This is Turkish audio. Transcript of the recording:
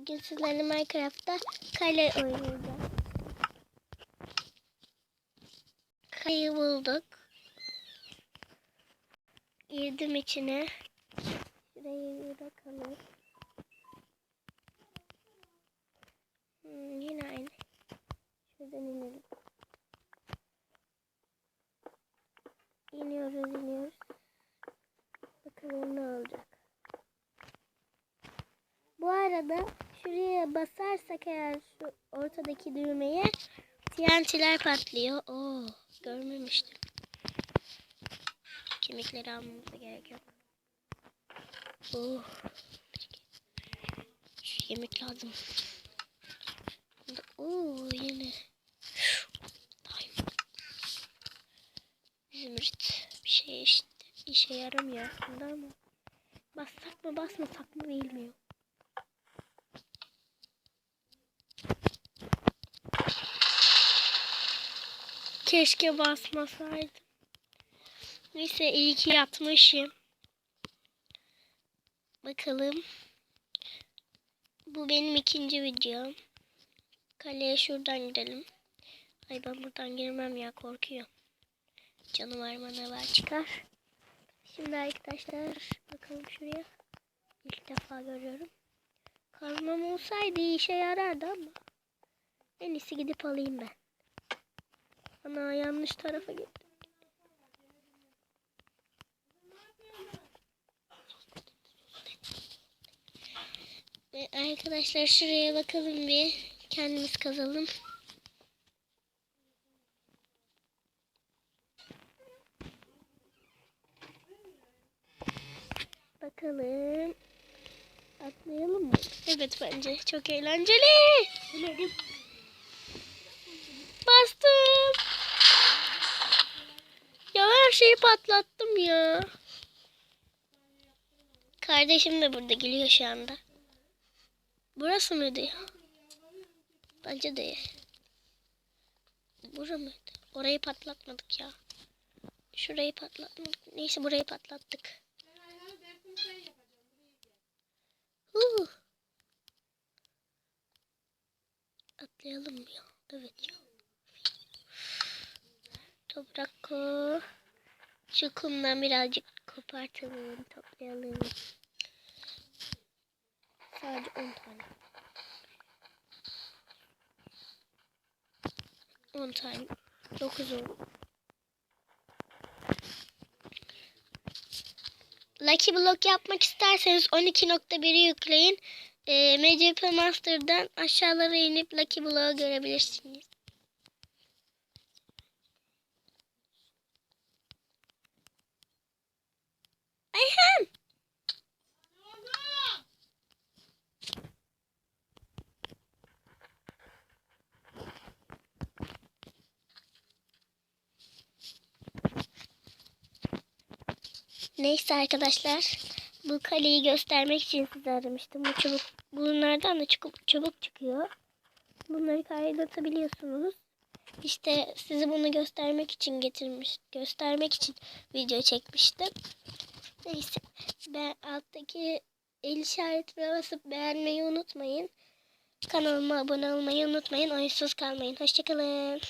Bugün sizlerle Minecraft'ta kale oynayacağız. Kaleyi bulduk. Girdim içine. Şuraya bakalım. Hmm, yine aynı. Şuradan inelim. İniyoruz iniyoruz. Bakalım ne olacak. Bu arada şuraya basarsak eğer şu ortadaki düğmeye TNT'ler patlıyor. Oo, görmemiştim. Kemikleri almamıza gerek yok. Oh. Şu yemek lazım. Oo yine. Zümrüt. Bir şey işte işe yaramıyor aslında ama. Bassak mı basmasak mı bilmiyorum. Keşke basmasaydım. Neyse iyi ki yatmışım. Bakalım. Bu benim ikinci videom. Kaleye şuradan gidelim. Ay ben buradan girmem ya korkuyorum. Canavar manavar çıkar. Şimdi arkadaşlar bakalım şuraya. İlk defa görüyorum. Kazmam olsaydı işe yarardı ama. En iyisi gidip alayım ben. Ana yanlış tarafa gittim. Ve arkadaşlar şuraya bakalım bir. Kendimiz kazalım. Bakalım. Atlayalım mı? Evet bence. Çok eğlenceli. Şeyi patlattım ya. Kardeşim de burada geliyor şu anda. Burası mıydı ya? Bence de. Bura mıydı? Orayı patlatmadık ya. Şurayı patlatmadık. Neyse burayı patlattık. Huu. Atlayalım ya? Evet ya. Toprak. Şu kumdan birazcık kopartalım, toplayalım. Sadece 10 tane. 10 tane. 9 oldu. Lucky Block yapmak isterseniz 12.1'i yükleyin. E, MCP Master'dan aşağılara inip Lucky Block'u görebilirsiniz. Neyse arkadaşlar. Bu kaleyi göstermek için size aramıştım. Bu çubuk, bunlardan da çubuk, çubuk çıkıyor. Bunları kaydetabiliyorsunuz. İşte size bunu göstermek için getirmiş, göstermek için video çekmiştim. Neyse. Ben alttaki el işaretine basıp beğenmeyi unutmayın. Kanalıma abone olmayı unutmayın. Oyunsuz kalmayın. Hoşçakalın.